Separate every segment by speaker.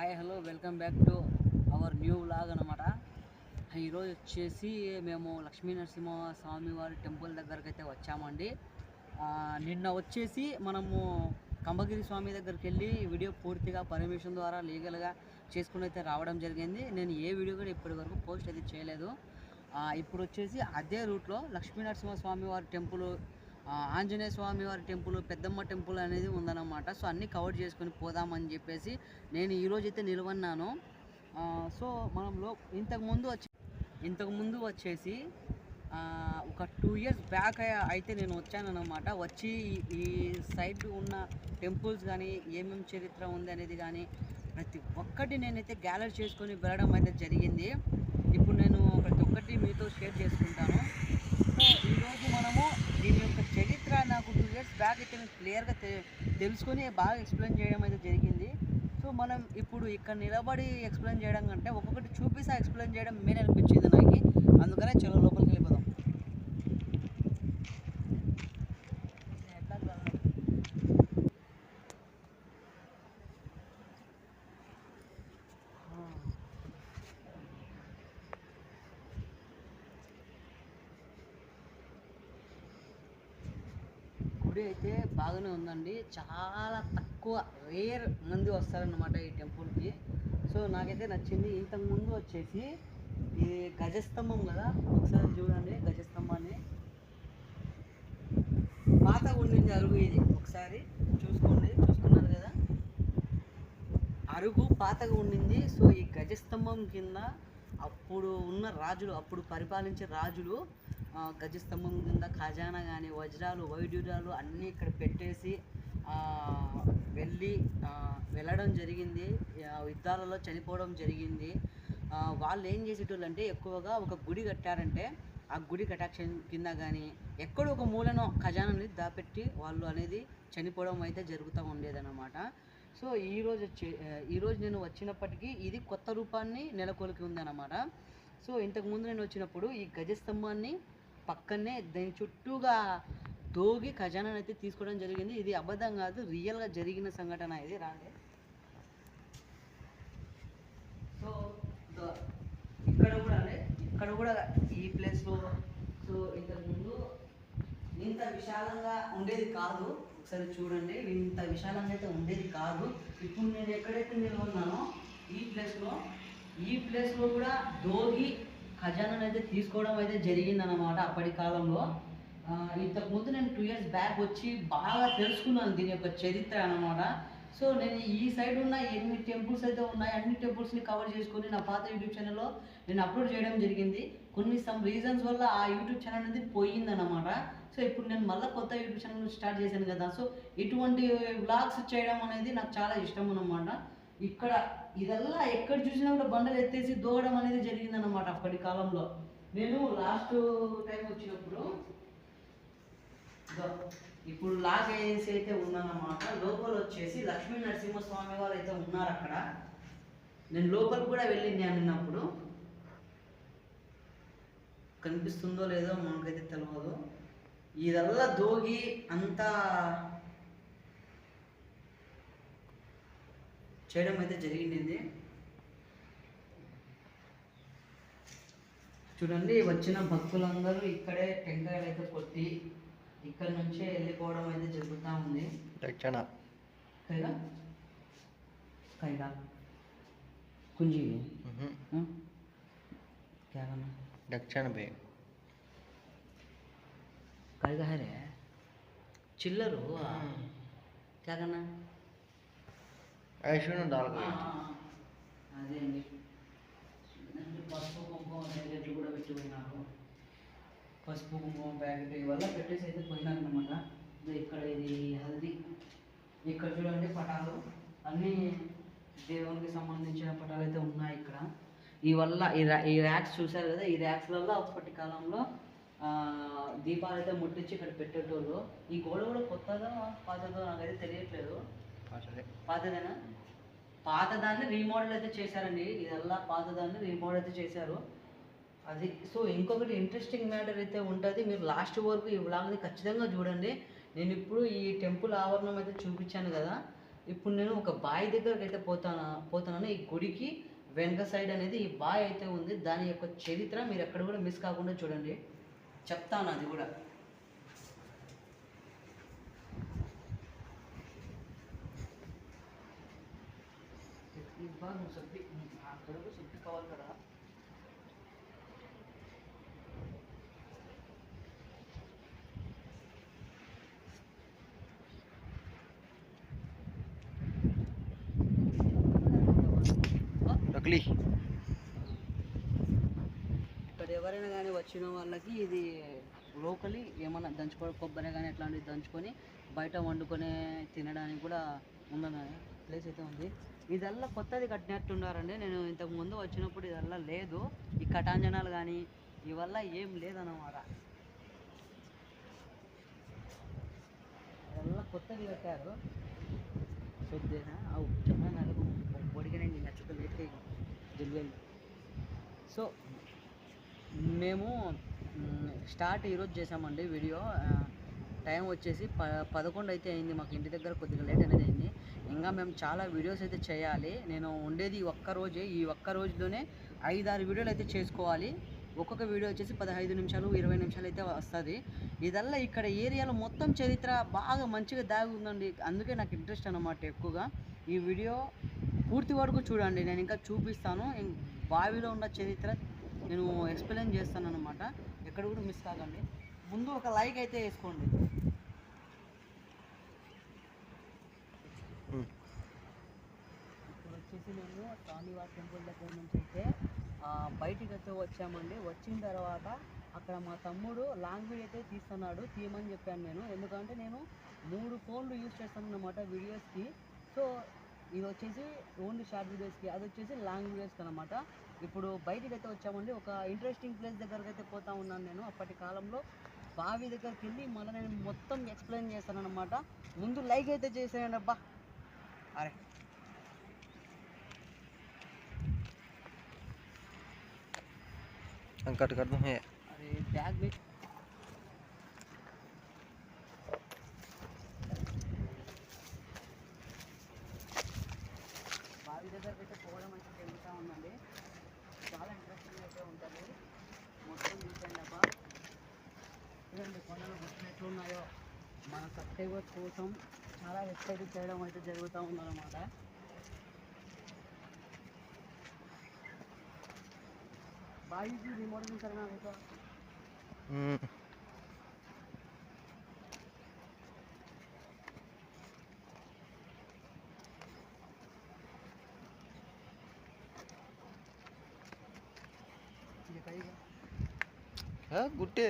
Speaker 1: Hi hello welcome back to our new vlog అనమాట ఈరోజు వచ్చేసి మేము లక్ష్మీ నరసింహ స్వామి వారి టెంపుల్ దగ్గరకు అయితే వచ్చామండి నిన్న వచ్చేసి మనము కంబగిరి స్వామి దగ్గరికి వెళ్ళి వీడియో పూర్తిగా పర్మిషన్ ద్వారా లీగల్గా చేసుకుని అయితే రావడం జరిగింది. నేను ఏ వీడియో కూడా ఇప్పటి వరకు పోస్ట్ అయితే చేయలేదు. ఇప్పుడు వచ్చేసి అదే రూట్లో లక్ష్మీ నరసింహ స్వామి వారి టెంపుల్ ఆంజనేయ స్వామి వారి టెంపుల్ పెద్దమ్మ టెంపుల్ అనేది ఉందన్నమాట. సో అన్నీ కవర్ చేసుకొని పోదామని చెప్పేసి నేను ఈరోజు అయితే నిలవన్నాను సో మనం లో ఇంతకుముందు వచ్చి ఇంతకుముందు వచ్చేసి ఒక టూ ఇయర్స్ బ్యాక్ అయితే నేను వచ్చానమాట వచ్చి ఈ- సైడ్ ఉన్న టెంపుల్స్ కానీ ఏమేమి చరిత్ర ఉంది అనేది కానీ ప్రతి ఒక్కటి నేనైతే గ్యాలరీ చేసుకొని వెళ్ళడం అయితే జరిగింది. ఇప్పుడు నేను ప్రతి ఒక్కటి మీతో షేర్ చేసుకుంటాను. సో ఈరోజు మనము దీని యొక్క నాకు బ్యాక్ అయితే మీకు క్లియర్గా తెలుసుకొని బాగా ఎక్స్ప్లెయిన్ చేయడం అయితే జరిగింది. సో మనం ఇప్పుడు ఇక్కడ నిలబడి ఎక్స్ప్లెయిన్ చేయడం కంటే ఒక్కొక్కటి చూపిస్తా ఎక్స్ప్లెయిన్ చేయడం మెయిన్ అనిపించింది నాకు. అందుకనే చలో లోపల వెళ్ళిపోదాం గుడి అయితే బాగానే ఉందండి చాలా తక్కువ రేర్ మంది వస్తారన్నమాట ఈ టెంపుల్కి. సో నాకైతే నచ్చింది. ఇంతకు ముందు వచ్చేసి ఈ గజస్తంభం కదా? ఒకసారి చూడండి గజస్తంభాన్ని. పాత ఉండింది అరుగు ఇది. ఒకసారి చూసుకోండి. చూసుకున్నారు కదా? అరుగు పాతగా ఉండింది సో ఈ గజస్తంభం కింద అప్పుడు ఉన్న రాజులు అప్పుడు పరిపాలించే రాజులు గజస్తంభం కింద ఖజానా కానీ వజ్రాలు వైడ్యూరాలు అన్నీ ఇక్కడ పెట్టేసి వెళ్ళి వెళ్ళడం జరిగింది. ఆ, యుద్ధాలలో చనిపోవడం జరిగింది. వాళ్ళు ఏం చేసేటోళ్ళు అంటే ఎక్కువగా ఒక గుడి కట్టారంటే ఆ గుడి కటాక్షన్ కింద కానీ ఎక్కడో ఒక మూలను ఖజానాని దాపెట్టి వాళ్ళు అనేది చనిపోవడం అయితే జరుగుతూ ఉండేదన్నమాట. సో ఈ రోజు వచ్చి ఈ రోజు నేను వచ్చినప్పటికీ ఇది కొత్త రూపాన్ని నెలకొల్పి ఉందన్నమాట. సో ఇంతకు ముందు నేను వచ్చినప్పుడు ఈ గజస్తంభాన్ని పక్కనే దాని చుట్టూగా దోగి ఖజానాను అయితే తీసుకోవడం జరిగింది. ఇది అబద్ధం కాదు రియల్గా జరిగిన సంఘటన ఇది. రాండి. సో ఇక్కడ కూడా అండి ఇక్కడ కూడా ఈ ప్లేస్లో సో ఇంతకు ముందు ఇంత విశాలంగా ఉండేది కాదు. ఒకసారి చూడండి ఇంత విశాలంగా అయితే ఉండేది కాదు. ఇప్పుడు నేను ఎక్కడైతే నిలబడినానో ఈ ప్లేస్లో ఈ ప్లేస్లో కూడా దోగి ఖజానాను అయితే తీసుకోవడం అయితే జరిగిందన్నమాట అప్పటి కాలంలో. ఇంతకు ముందు నేను టూ ఇయర్స్ బ్యాక్ వచ్చి బాగా తెలుసుకున్నాను దీని యొక్క చరిత్ర అనమాట సో నేను ఈ సైడ్ ఉన్న ఎన్ని టెంపుల్స్ అయితే ఉన్నాయి అన్ని టెంపుల్స్ని కవర్ చేసుకొని నా పాత యూట్యూబ్ ఛానల్లో నేను అప్లోడ్ చేయడం జరిగింది. కొన్ని సమ్ రీజన్స్ వల్ల ఆ యూట్యూబ్ ఛానల్ అనేది పోయిందన్నమాట. సో ఇప్పుడు నేను మళ్ళీ కొత్త యూట్యూబ్ ఛానల్ స్టార్ట్ చేశాను కదా. సో ఇటువంటి వ్లాగ్స్ చేయడం అనేది నాకు చాలా ఇష్టం అన్నమాట. ఇక్కడ ఇదల్లా ఎక్కడ చూసినా కూడా బండలు ఎత్తేసి దూవడం అనేది జరిగిందన్నమాట అప్పటి కాలంలో. నేను లాస్ట్ టైం వచ్చినప్పుడు ఇప్పుడు లాగ్ వేసి అయితే ఉందన్నమాట లోపల వచ్చేసి లక్ష్మీ నరసింహస్వామి వారు అయితే ఉన్నారు అక్కడ. నేను లోపల కూడా వెళ్ళింది అన్నప్పుడు. కనిపిస్తుందో లేదో మనకైతే తెలియదు ఇదల్లా దోగి అంతా చేయడం అయితే జరిగింది చూడండి వచ్చిన భక్తులందరూ ఇక్కడే టెంకాయలు అయితే కొట్టి ఇక్కడ నుంచే వెళ్ళిపోవడం అయితే జరుగుతూ ఉంది
Speaker 2: దక్షిణ
Speaker 1: కైగా కైగా కుంజి हाँ? क्या करना
Speaker 2: दक्षिण पे
Speaker 1: कहेगा है रे चिल्लर हो क्या करना
Speaker 2: ఐశ్వర్యం
Speaker 1: ఉండాలి అదే అండి. పసుపు కుంకుమ కూడా ప్యాకెట్ ఇవల్ల పెట్టేసి అయితే పోయినాను అనమాట ఇక్కడ ఇది హల్దీ. ఇక్కడ చూడండి పటాలు. అన్నీ దేవునికి సంబంధించిన పటాలు అయితే ఉన్నాయి ఇక్కడ. ఈ వల్ల ఈ ఈ ర్యాక్స్ చూశారు కదా? ఈ ర్యాక్స్లలో అప్పటి కాలంలో దీపాలు అయితే ముట్టించి ఇక్కడ పెట్టేటోళ్ళు. ఈ గోడ కూడా కొత్తగా పాతదో నాకైతే తెలియట్లేదు. పాతదేనా? పాతదాన్ని రీమోడల్ అయితే చేశారండి. ఇదల్లా పాతదాన్ని రీమోడల్ అయితే చేశారు. అది సో ఇంకొకటి ఇంట్రెస్టింగ్ మ్యాటర్ అయితే ఉంటుంది. మీరు లాస్ట్ వరకు ఈ వ్లాగ్ని ఖచ్చితంగా చూడండి. నేను ఇప్పుడు ఈ టెంపుల్ ఆవరణం అయితే చూపించాను కదా. ఇప్పుడు నేను ఒక బావి దగ్గరకు అయితే పోతాను పోతున్నాను ఈ గుడికి వెనక సైడ్ అనేది ఈ బావి అయితే ఉంది. దాని యొక్క చరిత్ర మీరు ఎక్కడ కూడా మిస్ కాకుండా చూడండి. చెప్తాను అది కూడా. బాగా సబ్బి ఆ కడుపు సబ్బి కావాలి కదా ఇక్కడ ఎవరైనా కానీ వచ్చిన వాళ్ళకి ఇది లోకలీ ఏమన్నా దంచుకో కొబ్బరి కానీ అట్లాంటివి దంచుకొని బయట వండుకొని తినడానికి కూడా ఉన్న ప్లేస్ అయితే ఉంది. ఇదల్లా కొత్తది కట్టినట్టున్నారండి. నేను ఇంతకు ముందు వచ్చినప్పుడు ఇదల్లా లేదు. ఈ కటాంజనాలు కానీ ఇవల్ల ఏం లేదన్నమాట. ఇదల్లా కొత్తది కట్టారు. సొద్దేనా అవు చెప్పిన పొడిగానే జల్లి సో మేము స్టార్ట్ ఈరోజు చేసామండి వీడియో. టైం వచ్చేసి ప పదకొండు అయితే అయింది మాకు ఇంటి దగ్గర కొద్దిగా లేట్ అనేది అయింది. ఇంకా మేము చాలా వీడియోస్ అయితే చేయాలి. నేను ఉండేది ఈ ఒక్క రోజే. ఈ ఒక్క రోజులోనే ఐదారు వీడియోలు అయితే చేసుకోవాలి. ఒక్కొక్క వీడియో వచ్చేసి పదహైదు నిమిషాలు ఇరవై నిమిషాలు అయితే వస్తుంది. ఇదల్లా ఇక్కడ ఏరియాలో మొత్తం చరిత్ర బాగా మంచిగా దాగి ఉందండి. అందుకే నాకు ఇంట్రెస్ట్ అనమాట ఎక్కువగా. ఈ వీడియో పూర్తి వరకు చూడండి. నేను ఇంకా చూపిస్తాను. బావిలో ఉన్న చరిత్ర నేను ఎక్స్ప్లెయిన్ చేస్తాను అనమాట ఎక్కడ కూడా మిస్ కాకండి. ముందు ఒక లైక్ అయితే వేసుకోండి. ఇప్పుడు వచ్చేసి మేము స్వామివారి టెంపుల్ దగ్గర నుంచి అయితే బయటికి అయితే వచ్చామండి. వచ్చిన తర్వాత అక్కడ మా తమ్ముడు లాంగ్ వీడియో అయితే తీస్తున్నాడు తీయమని చెప్పాను నేను. ఎందుకంటే నేను మూడు ఫోన్లు యూజ్ చేస్తాను అనమాట వీడియోస్కి. సో ఇది వచ్చేసి ఓన్లీ షార్ట్ వీడియోస్కి అది వచ్చేసి లాంగ్ వీడియోస్కి అనమాట ఇప్పుడు బయటికి అయితే వచ్చామండి. ఒక ఇంట్రెస్టింగ్ ప్లేస్ దగ్గరకు అయితే పోతా ఉన్నాను నేను. అప్పటి కాలంలో బావి దగ్గరికి వెళ్ళి మళ్ళీ నేను మొత్తం ఎక్స్ప్లెయిన్ చేస్తాను అనమాట ముందు లైక్ అయితే చేసేయండి అబ్బా. అరే
Speaker 2: अंकट कर दूँ है
Speaker 1: अरे बैग में బావి దగ్గరికి అయితే పోవడం అయితే జరుగుతూ ఉందండి చాలా ఇంట్రెస్టింగ్ అయితే ఉంటుంది మొత్తం చూసండి అబ్బా చూడండి కొండలు వచ్చినట్లు ఉన్నాయో మన సబ్స్క్రైబర్స్ కోసం చాలా ఎక్సైట్ చేయడం అయితే జరుగుతూ ఉందన్నమాట బావికి రిమోట్ సరైన అయితే ये कहीं
Speaker 2: हाँ गुट्टे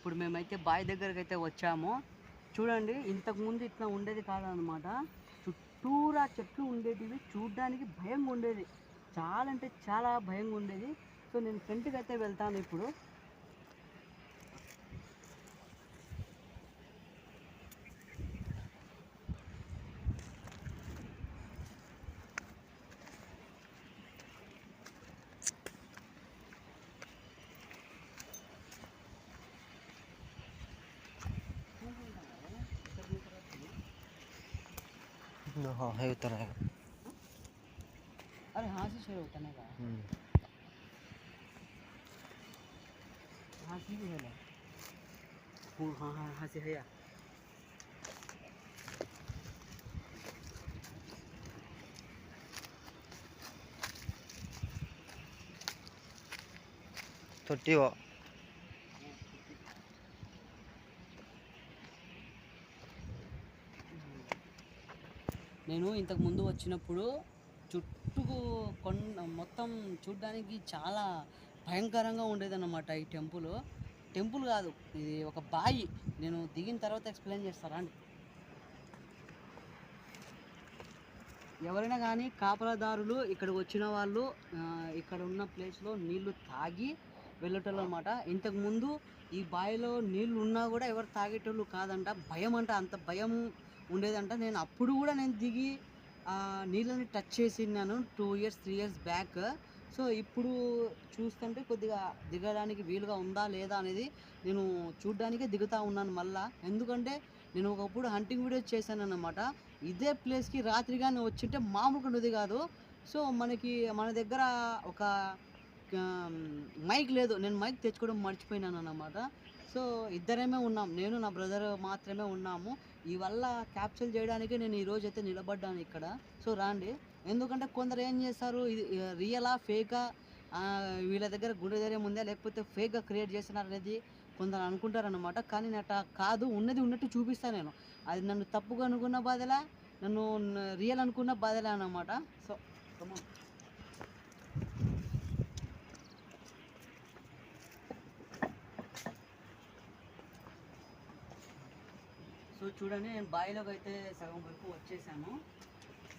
Speaker 1: ఇప్పుడు మేమైతే బావి దగ్గరకు అయితే వచ్చాము. చూడండి ఇంతకుముందు ఇట్లా ఉండేది కాదనమాట చుట్టూరా చెట్లు ఉండేటివి చూడడానికి భయంగా ఉండేది. చాలా అంటే చాలా భయంగా ఉండేది. సో నేను ఫ్రంట్కి అయితే వెళ్తాను ఇప్పుడు.
Speaker 2: हाँ है उतना है
Speaker 1: अरे हाँ से शुरू होता का हाँ से भी है वो हाँ हाँ हाँ से है या
Speaker 2: थर्टी
Speaker 1: నేను ఇంతకు ముందు వచ్చినప్పుడు చుట్టూ కొండ మొత్తం చూడ్డానికి చాలా భయంకరంగా ఉండేదన్నమాట ఈ టెంపుల్. టెంపుల్ కాదు ఇది ఒక బాయి. నేను దిగిన తర్వాత ఎక్స్ప్లెయిన్ చేస్తారా అండి ఎవరైనా కానీ కాపలాదారులు ఇక్కడికి వచ్చిన వాళ్ళు ఇక్కడ ఉన్న ప్లేస్లో నీళ్ళు తాగి వెళ్ళేటోళ్ళు అనమాట ఇంతకుముందు ఈ బావిలో నీళ్ళు ఉన్నా కూడా ఎవరు తాగేటోళ్ళు కాదంట. భయం అంట అంత భయం ఉండేదంట. నేను అప్పుడు కూడా నేను దిగి నీళ్ళని టచ్ చేసినాను two years three years back. So ఇప్పుడు చూస్తుంటే కొద్దిగా దిగడానికి వీలుగా ఉందా లేదా అనేది నేను చూడ్డానికే దిగుతా ఉన్నాను మళ్ళా. ఎందుకంటే నేను ఒకప్పుడు హంటింగ్ వీడియోస్ చేశాను అనమాట ఇదే ప్లేస్కి రాత్రి కానీ వచ్చింటే మామూలుగా ఉండేది కాదు. సో మనకి మన దగ్గర ఒక మైక్ లేదు. నేను మైక్ తెచ్చుకోవడం మర్చిపోయినాను అన్నమాట సో ఇద్దరేమే ఉన్నాం. నేను నా బ్రదర్ మాత్రమే ఉన్నాము. ఈ వల్ల క్యాప్చర్ చేయడానికి నేను ఈరోజు అయితే నిలబడ్డాను ఇక్కడ. సో రాండి. ఎందుకంటే కొందరు ఏం చేస్తారు? ఇది రియలా ఫేకా? వీళ్ళ దగ్గర గుండె ధైర్యం ఉందా? లేకపోతే ఫేక్గా క్రియేట్ చేస్తున్నారనేది కొందరు అనుకుంటారనమాట కానీ నేను కాదు. ఉన్నది ఉన్నట్టు చూపిస్తాను నేను. అది నన్ను తప్పుగా అనుకున్న బాధలా? నన్ను రియల్ అనుకున్న బాధలే అనమాట సో చూడండి నేను బావిలోకి అయితే సగం వరకు వచ్చేసాను.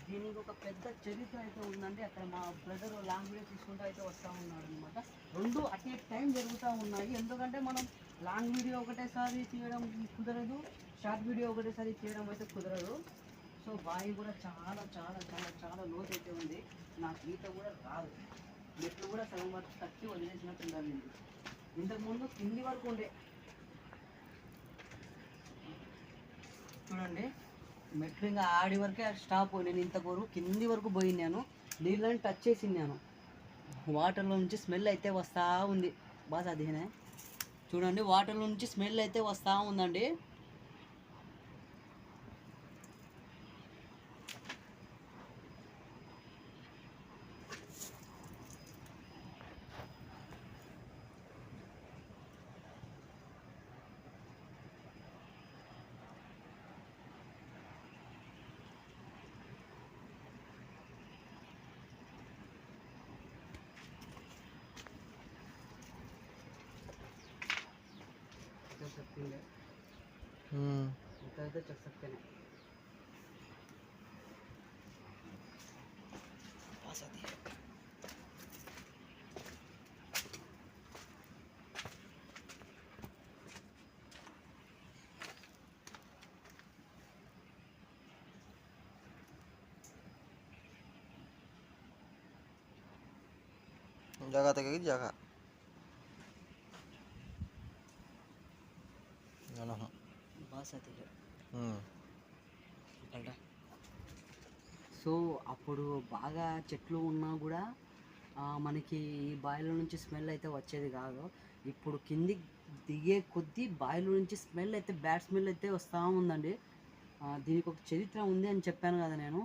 Speaker 1: దీనికి ఒక పెద్ద చరిత్ర అయితే ఉందండి. అక్కడ మా బ్రదర్ లాంగ్ వీడియో తీసుకుంటూ అయితే వస్తూ ఉన్నాడు అనమాట రెండు అట్ ఏ టైం జరుగుతూ ఉన్నాయి. ఎందుకంటే మనం లాంగ్ వీడియో ఒకటేసారి తీయడం కుదరదు షార్ట్ వీడియో ఒకటేసారి తీయడం అయితే కుదరదు. సో బావి కూడా చాలా చాలా చాలా చాలా లోతు అయితే ఉంది. నాకు ఈత కూడా రాదు. మెట్లు కూడా సగం వరకు తక్కి వదిలేసినట్టు ఉండాలి. ఇంతకుముందు కింది వరకు ఉండే చూడండి. మెట్లు ఇంకా ఆడి వరకే స్టాప్ నేను ఇంతవరకు కింది వరకు పోయినాను నీళ్ళని టచ్ చేసినాను వాటర్లో నుంచి స్మెల్ అయితే వస్తూ ఉంది. బాగా అదేనే చూడండి వాటర్లో నుంచి స్మెల్ అయితే వస్తూ ఉందండి. सकती है।
Speaker 2: हम्म।
Speaker 1: इधर चल सकते हैं। पास आती है।
Speaker 2: जगह तक जगह।
Speaker 1: సో అప్పుడు బాగా చెట్లు ఉన్నా కూడా మనకి ఈ బాయిల నుంచి స్మెల్ అయితే వచ్చేది కాదు. ఇప్పుడు కింది దిగే కొద్దీ బాయిల నుంచి స్మెల్ అయితే బ్యాడ్ స్మెల్ అయితే వస్తూ ఉందండి. దీనికి ఒక చరిత్ర ఉంది అని చెప్పాను కదా నేను.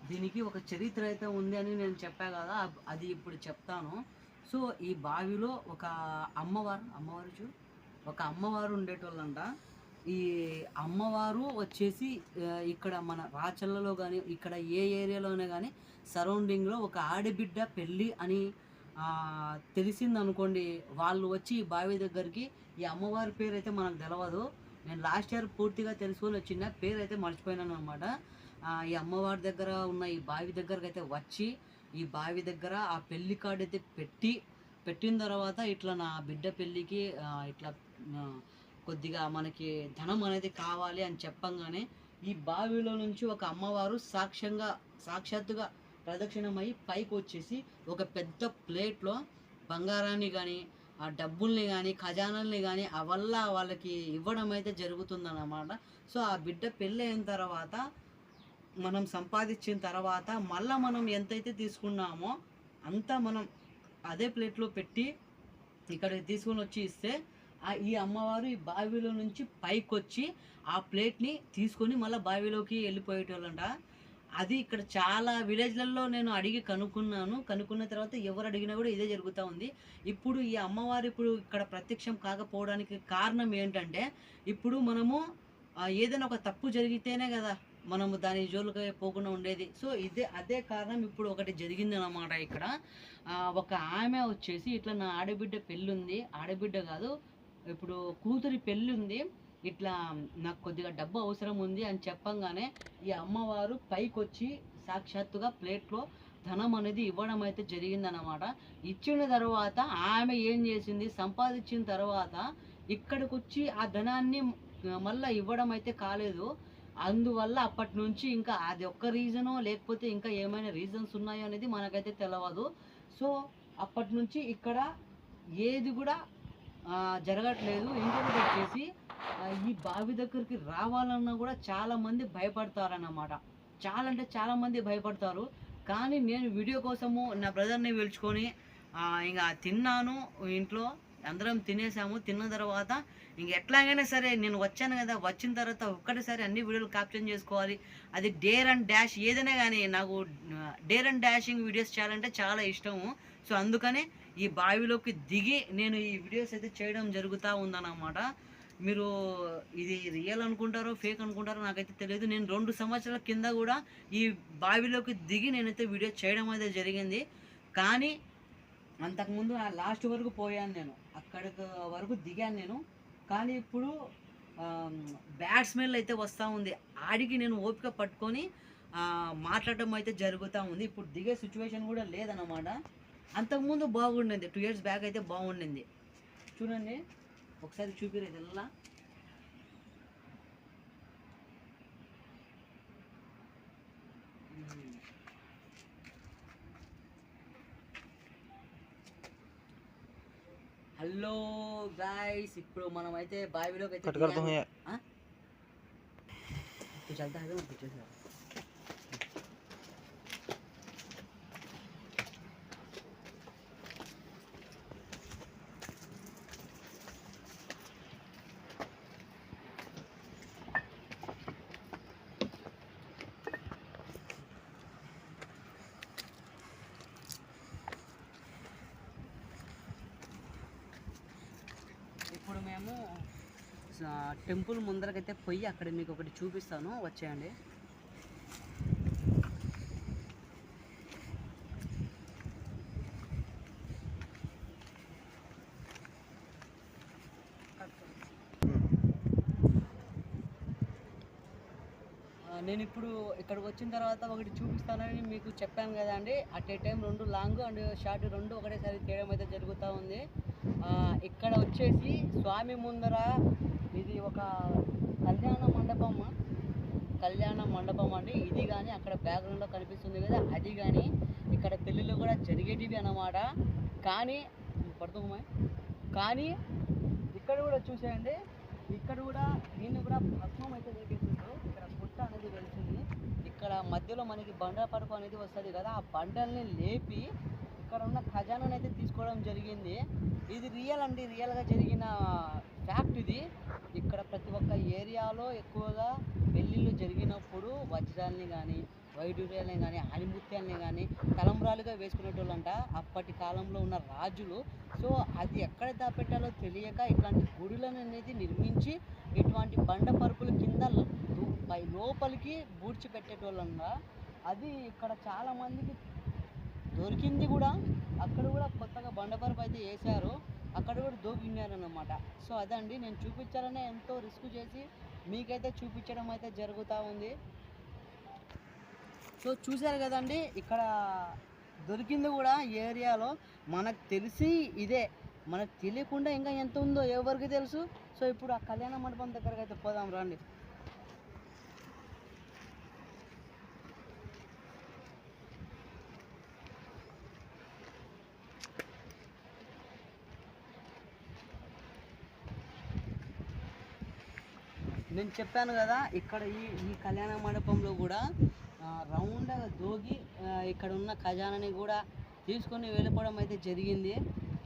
Speaker 1: దీనికి ఒక చరిత్ర అయితే ఉంది అని నేను చెప్పా కదా. అది ఇప్పుడు చెప్తాను. సో ఈ బావిలో ఒక అమ్మవారు అమ్మవారు చూ ఒక అమ్మవారు ఉండేటోళ్ళంట. ఈ అమ్మవారు వచ్చేసి ఇక్కడ మన రాచర్లలో కానీ ఇక్కడ ఏ ఏరియాలోనే కానీ సరౌండింగ్లో ఒక ఆడబిడ్డ పెళ్ళి అని తెలిసిందనుకోండి. తెలిసింది అనుకోండి వాళ్ళు వచ్చి ఈ బావి దగ్గరికి ఈ అమ్మవారి పేరు అయితే మనకు తెలియదు నేను లాస్ట్ ఇయర్ పూర్తిగా తెలుసుకొని వచ్చిన పేరు అయితే మర్చిపోయినాను అనమాట ఈ అమ్మవారి దగ్గర ఉన్న ఈ బావి దగ్గరకు అయితే వచ్చి ఈ బావి దగ్గర ఆ పెళ్ళి కార్డు అయితే పెట్టి పెట్టిన తర్వాత ఇట్లా నా బిడ్డ పెళ్ళికి ఇట్లా కొద్దిగా మనకి ధనం అనేది కావాలి అని చెప్పంగానే ఈ బావిలో నుంచి ఒక అమ్మవారు సాక్ష్యంగా సాక్షాత్తుగా ప్రదక్షిణమై పైకి వచ్చేసి ఒక పెద్ద ప్లేట్లో బంగారాన్ని కానీ ఆ డబ్బుల్ని కానీ ఖజానాల్ని కానీ అవల్ల వాళ్ళకి ఇవ్వడం అయితే జరుగుతుందన్నమాట. సో ఆ బిడ్డ పెళ్ళి అయిన తర్వాత మనం సంపాదించిన తర్వాత మళ్ళీ మనం ఎంతైతే తీసుకున్నామో అంతా మనం అదే ప్లేట్లో పెట్టి ఇక్కడికి తీసుకొని వచ్చి ఇస్తే ఈ అమ్మవారు ఈ బావిలో నుంచి పైకి వచ్చి ఆ ప్లేట్ని తీసుకొని మళ్ళీ బావిలోకి వెళ్ళిపోయేటోళ్ళంట. అది ఇక్కడ చాలా విలేజ్లలో నేను అడిగి కనుక్కున్నాను. కనుక్కున్న తర్వాత ఎవరు అడిగినా కూడా ఇదే జరుగుతూ ఉంది. ఇప్పుడు ఈ అమ్మవారు ఇప్పుడు ఇక్కడ ప్రత్యక్షం కాకపోవడానికి కారణం ఏంటంటే ఇప్పుడు మనము ఏదైనా ఒక తప్పు జరిగితేనే కదా మనము దాని జోలుగా పోకుండా ఉండేది. సో ఇదే అదే కారణం ఇప్పుడు ఒకటి జరిగింది అన్నమాట ఇక్కడ ఒక ఆమె వచ్చేసి ఇట్లా నా ఆడబిడ్డ పెళ్ళి ఉంది ఆడబిడ్డ కాదు ఇప్పుడు కూతురి పెళ్ళి ఉంది ఇట్లా నాకు కొద్దిగా డబ్బు అవసరం ఉంది అని చెప్పంగానే ఈ అమ్మవారు పైకి వచ్చి సాక్షాత్తుగా ప్లేట్లో ధనం అనేది ఇవ్వడం అయితే జరిగిందనమాట ఇచ్చిన తర్వాత ఆమె ఏం చేసింది? సంపాదించిన తర్వాత ఇక్కడికి వచ్చి ఆ ధనాన్ని మళ్ళీ ఇవ్వడం అయితే కాలేదు. అందువల్ల అప్పటి నుంచి ఇంకా అది ఒక్క రీజనో లేకపోతే ఇంకా ఏమైనా రీజన్స్ ఉన్నాయో అనేది మనకైతే తెలియదు సో అప్పటి నుంచి ఇక్కడ ఏది కూడా జరగట్లేదు. ఇంకొకటి వచ్చేసి ఈ బావి దగ్గరికి రావాలన్నా కూడా చాలామంది భయపడతారన్నమాట. చాలా అంటే చాలామంది భయపడతారు. కానీ నేను వీడియో కోసము నా బ్రదర్ని పిలుచుకొని ఇంకా తిన్నాను ఇంట్లో. అందరం తినేసాము. తిన్న తర్వాత ఇంక ఎట్లాగైనా సరే నేను వచ్చాను కదా వచ్చిన తర్వాత ఒక్కటేసారి అన్ని వీడియోలు క్యాప్చర్ చేసుకోవాలి. అది డేర్ అండ్ డాష్ ఏదైనా కానీ నాకు డేర్ అండ్ డాషింగ్ వీడియోస్ చేయాలంటే చాలా ఇష్టము. సో అందుకనే ఈ బావిలోకి దిగి నేను ఈ వీడియోస్ అయితే చేయడం జరుగుతూ ఉందన్నమాట. మీరు ఇది రియల్ అనుకుంటారో ఫేక్ అనుకుంటారో నాకైతే తెలియదు. నేను రెండు సంవత్సరాల కింద కూడా ఈ బావిలోకి దిగి నేనైతే వీడియో చేయడం అయితే జరిగింది. కానీ అంతకుముందు ఆ లాస్ట్ వరకు పోయాను నేను. అక్కడికి వరకు దిగాను నేను. కానీ ఇప్పుడు బ్యాడ్ స్మెల్ అయితే వస్తూ ఉంది. ఆడికి నేను ఓపిక పట్టుకొని మాట్లాడటం అయితే జరుగుతూ ఉంది. ఇప్పుడు దిగే సిచ్యువేషన్ కూడా లేదన్నమాట. అంతకుముందు బాగుండింది. టూ ఇయర్స్ బ్యాక్ అయితే బాగుండింది. చూడండి. ఒకసారి చూపిరేది ఎలా హలో గాయస్ ఇప్పుడు మనం అయితే బావిలోకి అయితే మనము టెంపుల్ ముందరకైతే పోయి అక్కడ మీకు ఒకటి చూపిస్తాను. వచ్చేయండి. నేను ఇప్పుడు ఇక్కడికి వచ్చిన తర్వాత ఒకటి చూపిస్తానని మీకు చెప్పాను కదా అండి అట్ ఏ టైం రెండు లాంగ్ అండ్ షార్ట్ రెండు ఒకటేసారి చేయడం అయితే జరుగుతూ ఉంది. ఇక్కడ వచ్చేసి స్వామి ముందర ఇది ఒక కళ్యాణ మండపం. కళ్యాణ మండపం అండి. ఇది కానీ అక్కడ బ్యాక్గ్రౌండ్లో కనిపిస్తుంది కదా అది కానీ ఇక్కడ పెళ్ళిళ్ళు కూడా జరిగేటివి అన్నమాట. కానీ పడుతుందా కానీ ఇక్కడ కూడా చూసేయండి. ఇక్కడ కూడా దీన్ని కూడా భస్మం అయితే వేసేసిండ్రు. ఇక్కడ పుట్ట అనేది వెళ్తుంది ఇక్కడ మధ్యలో మనకి బండ పరుపు అనేది వస్తుంది కదా ఆ బండల్ని లేపి ఇక్కడ ఉన్న ఖజానాను అయితే తీసుకోవడం జరిగింది. ఇది రియల్ అండి రియల్గా జరిగిన ఫ్యాక్ట్ ఇది. ఇక్కడ ప్రతి ఒక్క ఏరియాలో ఎక్కువగా పెళ్ళిళ్ళు జరిగినప్పుడు వజ్రాల్ని కానీ వైడూర్యాలని కానీ హనిమూర్తిని కానీ తలంబ్రాలుగా వేసుకునేటోళ్ళంట. అప్పటి కాలంలో ఉన్న రాజులు. సో అది ఎక్కడ దాపెట్టాలో తెలియక ఇట్లాంటి గుడులను అనేది నిర్మించి ఇటువంటి బండ పరుపుల కింద పై లోపలికి బూడ్చి పెట్టేటోళ్ళంట. అది ఇక్కడ చాలామందికి దొరికింది కూడా అక్కడ కూడా కొత్తగా బండపరుపు అయితే వేశారు. అక్కడ కూడా దోగినారన్నమాట సో అదండి. నేను చూపించాలనే ఎంతో రిస్క్ చేసి మీకైతే చూపించడం అయితే జరుగుతూ ఉంది. సో చూశారు కదండి ఇక్కడ దొరికింది కూడా ఈ ఏరియాలో. మనకు తెలిసి ఇదే. మనకు తెలియకుండా ఇంకా ఎంత ఉందో ఎవరికి తెలుసు? సో ఇప్పుడు ఆ కళ్యాణ మండపం దగ్గరకు అయితే పోదాం రండి. నేను చెప్పాను కదా ఇక్కడ ఈ ఈ కళ్యాణ మండపంలో కూడా రౌండ్గా దోగి ఇక్కడ ఉన్న ఖజానాని కూడా తీసుకొని వెళ్ళిపోవడం అయితే జరిగింది.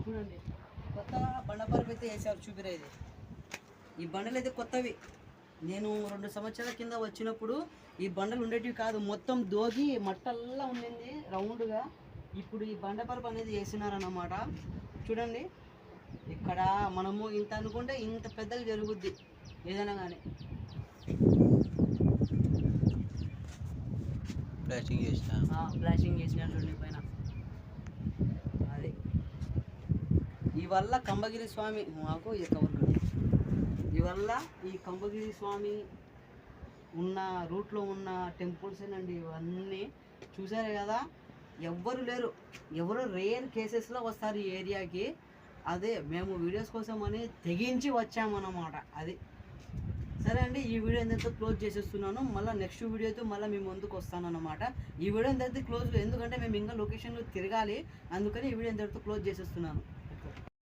Speaker 1: చూడండి కొత్తగా బండపరుపు అయితే వేసారు చూపిరా ఇది. ఈ బండలు అయితే కొత్తవి. నేను రెండు సంవత్సరాల కింద వచ్చినప్పుడు ఈ బండలు ఉండేటివి కాదు మొత్తం దోగి మట్టల్లా ఉండింది రౌండ్గా. ఇప్పుడు ఈ బండపరపు అనేది వేసినారన్నమాట. చూడండి ఇక్కడ మనము ఇంత అనుకుంటే ఇంత పెద్దగా జరుగుద్ది. ఏదైనా కానీ
Speaker 2: ప్లాస్టింగ్ చేసిన?
Speaker 1: ఫ్లాషింగ్ చేసినట్టు పైన. అది. ఈ వల్ల కంబగిరి స్వామి మాకు ఈ కవర్ ఈ వల్ల ఈ కంబగిరి స్వామి ఉన్న రూట్లో ఉన్న టెంపుల్స్ అండి ఇవన్నీ చూసారు కదా? ఎవ్వరు లేరు. ఎవరు రేర్ కేసెస్లో వస్తారు ఈ ఏరియాకి. అదే మేము వీడియోస్ కోసం అని తెగించి వచ్చామన్నమాట. అది. సరే అండి ఈ వీడియో ఎంతైతే క్లోజ్ చేసేస్తున్నాను. మళ్ళీ నెక్స్ట్ వీడియోతో మళ్ళీ మీ ముందుకు వస్తాను అనమాట ఈ వీడియో ఎంతైతే క్లోజ్ ఎందుకంటే మేము ఇంకా లొకేషన్లో తిరగాలి. అందుకని ఈ వీడియో ఎంతటితో క్లోజ్ చేసేస్తున్నాను.